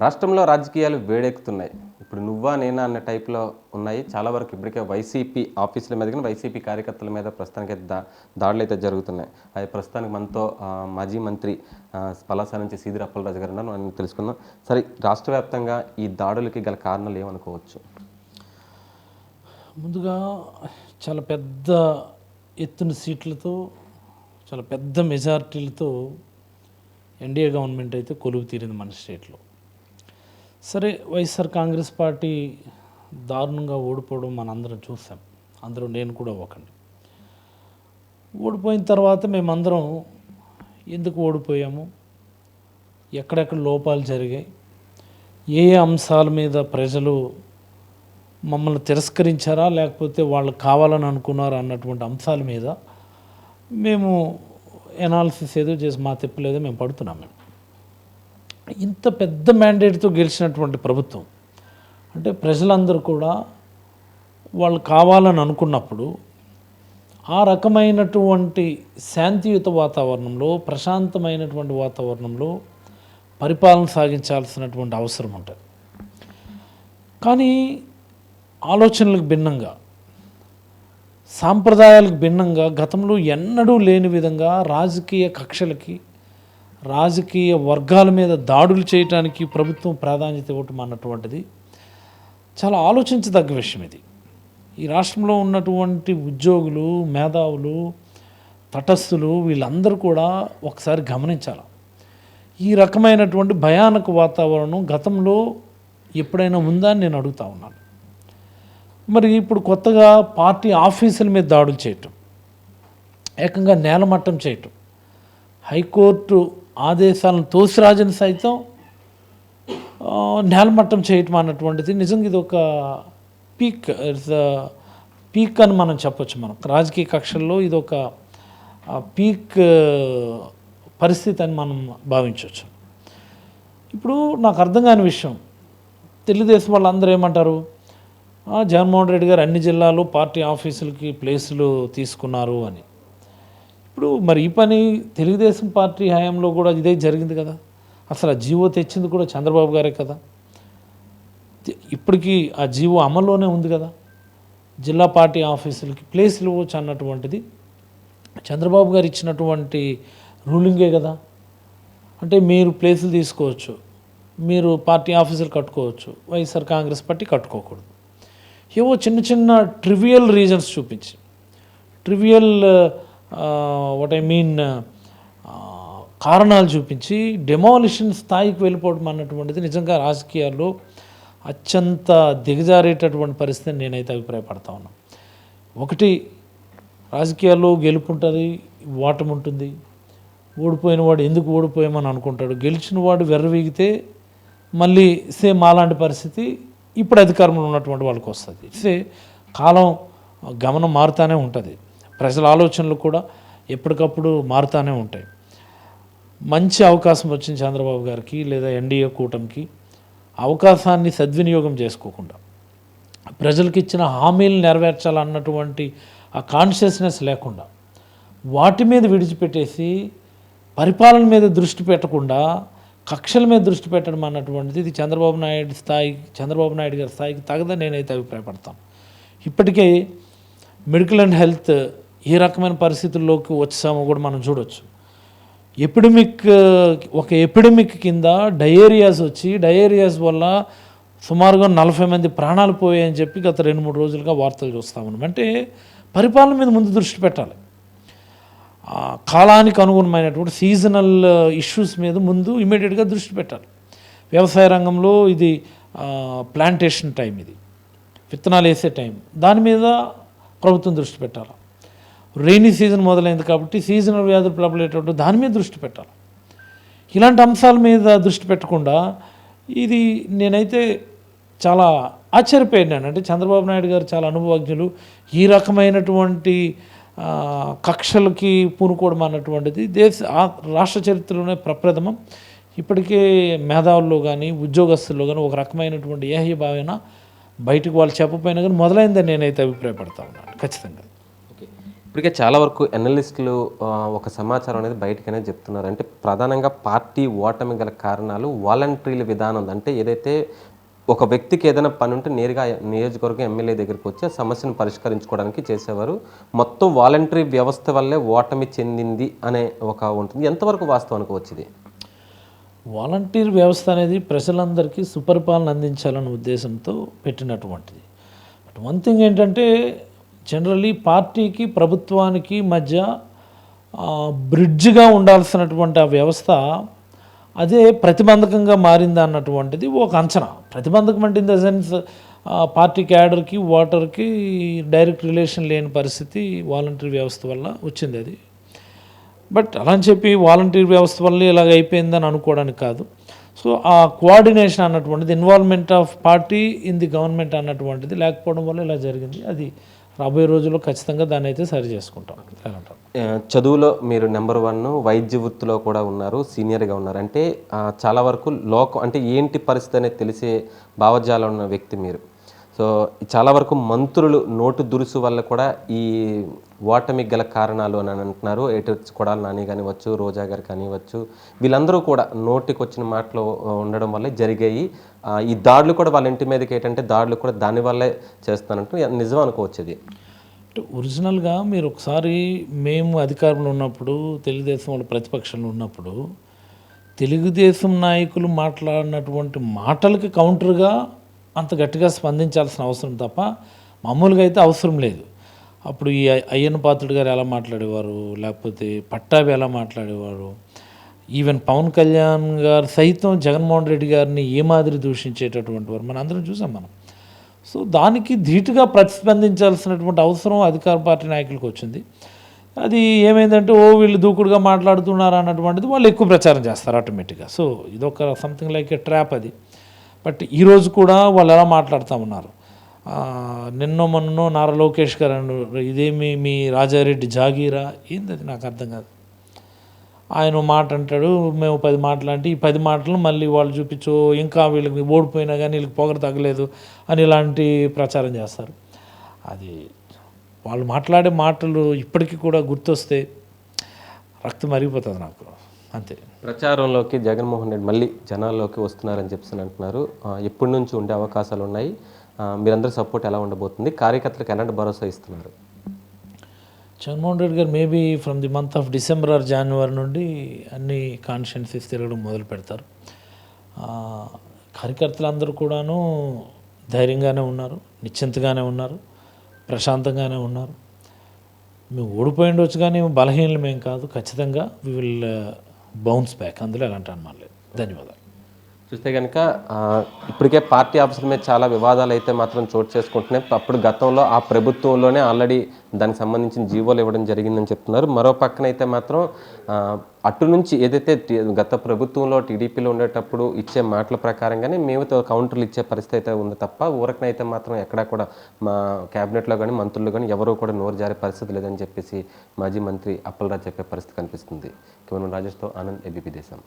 రాష్ట్రంలో రాజకీయాలు వేడెక్కుతున్నాయి. ఇప్పుడు నువ్వా నేనా అన్న టైప్లో ఉన్నాయి. చాలా వరకు ఇప్పటికే వైసీపీ ఆఫీసుల మీద కానీ వైసీపీ కార్యకర్తల మీద ప్రస్తుతానికి దా దాడులు అయితే జరుగుతున్నాయి. అది ప్రస్తుతానికి మనతో మాజీ మంత్రి ఆ, పలాస నుంచి సీదిరి అప్పలరాజు గారు ఉన్నారు. మనం తెలుసుకుందాం. సరే రాష్ట్ర వ్యాప్తంగా ఈ దాడులకి గల కారణాలు ఏమనుకోవచ్చు? ముందుగా చాలా పెద్ద ఎత్తున సీట్లతో చాలా పెద్ద మెజారిటీలతో ఎన్డీఏ గవర్నమెంట్ అయితే కొలువు తీరింది మన స్టేట్లో. సరే వైఎస్ఆర్ కాంగ్రెస్ పార్టీ దారుణంగా ఓడిపోవడం మనందరం చూసాం. అందరూ నేను కూడా ఒకండి ఓడిపోయిన తర్వాత మేమందరం ఎందుకు ఓడిపోయాము? ఎక్కడెక్కడ లోపాలు జరిగాయి? ఏ ఏ అంశాల మీద ప్రజలు మమ్మల్ని తిరస్కరించారా? లేకపోతే వాళ్ళు కావాలని అనుకున్నారా? అన్నటువంటి అంశాల మీద మేము ఎనాలిసిస్ ఏదో చేసి మా తిప్పలేదో మేము పడుతున్నాం మేము. ఇంత పెద్ద మ్యాండేట్తో గెలిచినటువంటి ప్రభుత్వం అంటే ప్రజలందరూ కూడా వాళ్ళు కావాలని అనుకున్నప్పుడు ఆ రకమైనటువంటి శాంతియుత వాతావరణంలో ప్రశాంతమైనటువంటి వాతావరణంలో పరిపాలన సాగించాల్సినటువంటి అవసరం ఉంటుంది కానీ ఆలోచనలకు భిన్నంగా సాంప్రదాయాలకు భిన్నంగా గతంలో ఎన్నడూ లేని విధంగా రాజకీయ కక్షలకి రాజకీయ వర్గాల మీద దాడులు చేయటానికి ప్రభుత్వం ప్రాధాన్యత ఇవ్వటం అన్నటువంటిది చాలా ఆలోచించదగ్గ విషయం ఇది. ఈ రాష్ట్రంలో ఉన్నటువంటి ఉద్యోగులు మేధావులు తటస్థులు వీళ్ళందరూ కూడా ఒకసారి గమనించాలి. ఈ రకమైనటువంటి భయానక వాతావరణం గతంలో ఎప్పుడైనా ఉందా అని నేను అడుగుతా ఉన్నాను. మరి ఇప్పుడు కొత్తగా పార్టీ ఆఫీసుల మీద దాడులు చేయటం ఏకంగా నేలమట్టం చేయటం హైకోర్టు ఆదేశాలను తోసిరాజని సైతం నేలమట్టం చేయటం అన్నటువంటిది నిజంగా ఇది ఒక పీక్ ఇట్స్ పీక్ అని మనం చెప్పొచ్చు మనం. రాజకీయ కక్షల్లో ఇది ఒక పీక్ పరిస్థితి అని మనం భావించవచ్చు. ఇప్పుడు నాకు అర్థం కాని విషయం. తెలుగుదేశం వాళ్ళందరూ ఏమంటారు? జగన్మోహన్ రెడ్డి గారు అన్ని జిల్లాలు పార్టీ ఆఫీసులకి ప్లేసులు తీసుకున్నారు అని. ఇప్పుడు మరి ఈ పని తెలుగుదేశం పార్టీ హయాంలో కూడా ఇదే జరిగింది కదా. అసలు ఆ జీవో తెచ్చింది కూడా చంద్రబాబు గారే కదా. ఇప్పటికీ ఆ జీవో అమల్లోనే ఉంది కదా. జిల్లా పార్టీ ఆఫీసులకి ప్లేసులు ఇవ్వచ్చు అన్నటువంటిది. చంద్రబాబు గారు ఇచ్చినటువంటి రూలింగే కదా. అంటే మీరు ప్లేసులు తీసుకోవచ్చు. మీరు పార్టీ ఆఫీసులు కట్టుకోవచ్చు. Y S R Congress party కట్టుకోకూడదు. ఏవో చిన్న చిన్న ట్రివియల్ రీజన్స్ చూపించి. ట్రివియల్ వాట్ ఐ మీన్ కారణాలు చూపించి డెమాలిషన్ స్థాయికి వెళ్ళిపోవడం అన్నటువంటిది నిజంగా రాజకీయాల్లో అత్యంత దిగజారేటటువంటి పరిస్థితిని నేనైతే అభిప్రాయపడతా ఉన్నాను ఒకటి రాజకీయాల్లో గెలుపు ఉంటుంది ఓటమి ఉంటుంది ఓడిపోయిన వాడు ఎందుకు ఓడిపోయామని అనుకుంటాడు. గెలిచిన వాడు వెర్రవీగితే మళ్ళీ సేమ్ అలాంటి పరిస్థితి ఇప్పుడు అధికారంలో ఉన్నటువంటి వాళ్ళకి వస్తుంది సే కాలం గమనం మారుతూనే ఉంటుంది. ప్రజల ఆలోచనలు కూడా ఎప్పటికప్పుడు మారుతూనే ఉంటాయి. మంచి అవకాశం వచ్చింది చంద్రబాబు గారికి లేదా ఎన్డీఏ కూటమికి. అవకాశాన్ని సద్వినియోగం చేసుకోకుండా. ప్రజలకు ఇచ్చిన హామీలు నెరవేర్చాలన్నటువంటి ఆ కాన్షియస్నెస్ లేకుండా. వాటి మీద విడిచిపెట్టేసి పరిపాలన మీద దృష్టి పెట్టకుండా కక్షల మీద దృష్టి పెట్టడం అన్నటువంటిది ఇది చంద్రబాబు నాయుడు స్థాయి చంద్రబాబు నాయుడు గారి స్థాయికి తగదని నేనైతే అభిప్రాయపడతాను. ఇప్పటికే మెడికల్ అండ్ హెల్త్ ఏ రకమైన పరిస్థితుల్లోకి వచ్చామో కూడా మనం చూడొచ్చు. ఎపిడమిక్ ఒక ఎపిడమిక్ కింద డయేరియాస్ వచ్చి డయేరియాస్ వల్ల సుమారుగా నలభై మంది ప్రాణాలు పోయాయని చెప్పి గత రెండు మూడు రోజులుగా వార్తలు చూస్తా అంటే పరిపాలన మీద ముందు దృష్టి పెట్టాలి. కాలానికి అనుగుణమైనటువంటి సీజనల్ ఇష్యూస్ మీద ముందు ఇమీడియట్గా దృష్టి పెట్టాలి. వ్యవసాయ రంగంలో ఇది ప్లాంటేషన్ టైం ఇది. విత్తనాలు వేసే టైం. దాని మీద ప్రభుత్వం దృష్టి పెట్టాలి? రెయినీ సీజన్ మొదలైంది కాబట్టి సీజనల్ వ్యాధులు ప్రబలేటట్టు దాని మీద దృష్టి పెట్టాలి. ఇలాంటి అంశాల మీద దృష్టి పెట్టకుండా ఇది నేనైతే చాలా ఆశ్చర్యపోయినాను అంటే చంద్రబాబు నాయుడు గారు చాలా అనుభవజ్ఞులు. ఈ రకమైనటువంటి కక్షలకి పూనుకోవడం అన్నటువంటిది దేశ రాష్ట్ర చరిత్రలోనే ప్రప్రథమం. ఇప్పటికే మేధావుల్లో కానీ ఉద్యోగస్తుల్లో కానీ ఒక రకమైనటువంటి ఏహ్య భావన బయటకు వాళ్ళు చెప్పపోయినా కానీ మొదలైందని నేనైతే అభిప్రాయపడతా ఉన్నాను. ఖచ్చితంగా. ఇప్పటికే చాలా వరకు ఎనలిస్టులు ఒక సమాచారం అనేది బయటకనే చెప్తున్నారు. అంటే ప్రధానంగా పార్టీ ఓటమి గల కారణాలు వాలంటరీల విధానం. అంటే ఏదైతే ఒక వ్యక్తికి ఏదైనా పని ఉంటే నేరుగా నియోజకవర్గం ఎమ్మెల్యే దగ్గరికి వచ్చి ఆ సమస్యను పరిష్కరించుకోవడానికి చేసేవారు. మొత్తం వాలంటరీ వ్యవస్థ వల్లే ఓటమి చెందింది అనే ఒక ఉంటుంది. ఎంతవరకు వాస్తవానికి వచ్చింది? వాలంటీర్ వ్యవస్థ అనేది ప్రజలందరికీ సుపరిపాలన అందించాలనే ఉద్దేశంతో పెట్టినటువంటిది. బట్ వన్ థింగ్ ఏంటంటే జనరలీ పార్టీకి ప్రభుత్వానికి మధ్య బ్రిడ్జ్గా ఉండాల్సినటువంటి ఆ వ్యవస్థ అదే ప్రతిబంధకంగా మారిందా అన్నటువంటిది ఒక అంచనా. ప్రతిబంధకం అంటే ఇన్ ద సెన్స్ పార్టీ క్యాడర్కి ఓటర్కి డైరెక్ట్ రిలేషన్ లేని పరిస్థితి వాలంటీర్ వ్యవస్థ వల్ల వచ్చింది అది. బట్ అలా అని చెప్పి వాలంటీర్ వ్యవస్థ వల్ల ఇలాగ అయిపోయిందని అనుకోవడానికి కాదు. సో ఆ కోఆర్డినేషన్ అన్నటువంటిది involvement of party in the government అన్నటువంటిది లేకపోవడం వల్ల ఇలా జరిగింది. అది రాబోయే రోజుల్లో ఖచ్చితంగా దాన్ని అయితే సరి చేసుకుంటాం. చదువులో మీరు నెంబర్ వన్ వైద్య వృత్తిలో కూడా ఉన్నారు సీనియర్గా ఉన్నారు. అంటే చాలా వరకు లోకం అంటే ఏంటి పరిస్థితి అనేది తెలిసే భావజాలం ఉన్న వ్యక్తి మీరు? సో చాలా వరకు మంత్రులు నోటు దురుసు వల్ల కూడా ఈ ఓటమి గల కారణాలు అని అంటున్నారు. ఎటు కొడాలి నాని కానివచ్చు రోజా గారు కానివచ్చు వీళ్ళందరూ కూడా నోటికి వచ్చిన మాటలు ఉండడం వల్లే జరిగాయి. ఈ దాడులు కూడా వాళ్ళ ఇంటి మీదకి ఏంటంటే దాడులు కూడా దానివల్లే చేస్తానంటూ నిజం అనుకోవచ్చు ఇది ఒరిజినల్గా మీరు ఒకసారి మేము అధికారంలో ఉన్నప్పుడు తెలుగుదేశం వాళ్ళు ప్రతిపక్షంలో ఉన్నప్పుడు తెలుగుదేశం నాయకులు మాట్లాడినటువంటి మాటలకి కౌంటర్గా అంత గట్టిగా స్పందించాల్సిన అవసరం తప్ప మామూలుగా అయితే అవసరం లేదు. అప్పుడు ఈ అయ్యన్న పాత్రుడు గారు ఎలా మాట్లాడేవారు? లేకపోతే పట్టాభి ఎలా మాట్లాడేవారు? ఈవెన్ పవన్ కళ్యాణ్ గారు సైతం జగన్మోహన్ రెడ్డి గారిని ఏ మాదిరి దూషించేటటువంటి వారు? మనం అందరం చూసాం మనం. సో దానికి ధీటుగా ప్రతిస్పందించాల్సినటువంటి అవసరం అధికార పార్టీ నాయకులకు వచ్చింది. అది ఏమైందంటే ఓ వీళ్ళు దూకుడుగా మాట్లాడుతున్నారు అన్నటువంటిది వాళ్ళు ఎక్కువ ప్రచారం చేస్తారు ఆటోమేటిక్గా. సో ఇదొక సంథింగ్ లైక్ ఎ ట్రాప్ అది. బట్ ఈరోజు కూడా వాళ్ళు ఎలా మాట్లాడుతూ ఉన్నారు? నిన్నో మొన్నో నారా లోకేష్ గారు ఇదేమి మీ రాజారెడ్డి జాగీరా? ఏంది అది నాకు అర్థం కాదు. ఆయన ఓ మాట అంటాడు మేము పది మాటలు అంటే ఈ పది మాటలు మళ్ళీ వాళ్ళు చూపించు ఇంకా వీళ్ళకి ఓడిపోయినా కానీ వీళ్ళకి పొగరు తగ్గలేదు అని ఇలాంటి ప్రచారం చేస్తారు. అది వాళ్ళు మాట్లాడే మాటలు ఇప్పటికీ కూడా గుర్తొస్తే రక్తం మరిగిపోతుంది నాకు. అంతే. ప్రచారంలోకి జగన్మోహన్ రెడ్డి మళ్ళీ జనాల్లోకి వస్తున్నారని చెప్పి అంటున్నారు. ఎప్పటి నుంచి ఉండే అవకాశాలు ఉన్నాయి? మీరందరూ సపోర్ట్ ఎలా ఉండబోతుంది? కార్యకర్తలకు ఎలాంటి భరోసా ఇస్తున్నారు? Jaganmohan Reddy garu maybe from the month of December or January నుండి అన్ని కాన్షియన్సీస్ తిరగడం మొదలు పెడతారు. కార్యకర్తలందరూ కూడాను ధైర్యంగానే ఉన్నారు నిశ్చింతగానే ఉన్నారు ప్రశాంతంగానే ఉన్నారు. మేము ఓడిపోయి ఉండొచ్చు కానీ బలహీనలు మేము కాదు. ఖచ్చితంగా వి విల్ బౌన్స్ బ్యాక్ అందులో ఎలాంటి అనుమానం లేదు. ధన్యవాదాలు. చూస్తే కనుక ఇప్పటికే పార్టీ ఆఫీసుల మీద చాలా వివాదాలు అయితే మాత్రం చోటు చేసుకుంటున్నాయి. అప్పుడు గతంలో ఆ ప్రభుత్వంలోనే ఆల్రెడీ దానికి సంబంధించిన జీవోలు ఇవ్వడం జరిగిందని చెప్తున్నారు. మరో పక్కన అయితే మాత్రం అటు నుంచి ఏదైతే గత ప్రభుత్వంలో టీడీపీలో ఉండేటప్పుడు ఇచ్చే మాటల ప్రకారంగానే మేము కౌంటర్లు ఇచ్చే పరిస్థితి అయితే ఉంది తప్ప ఊరకనైతే మాత్రం ఎక్కడా కూడా మా క్యాబినెట్లో కానీ మంత్రులు కానీ ఎవరూ కూడా నోరు జారే పరిస్థితి లేదని చెప్పేసి మాజీ మంత్రి అప్పలరాజు చెప్పే పరిస్థితి కనిపిస్తుంది. కేవలం రాజేష్తో ఆనంద్ ఏబీపీ దేశం.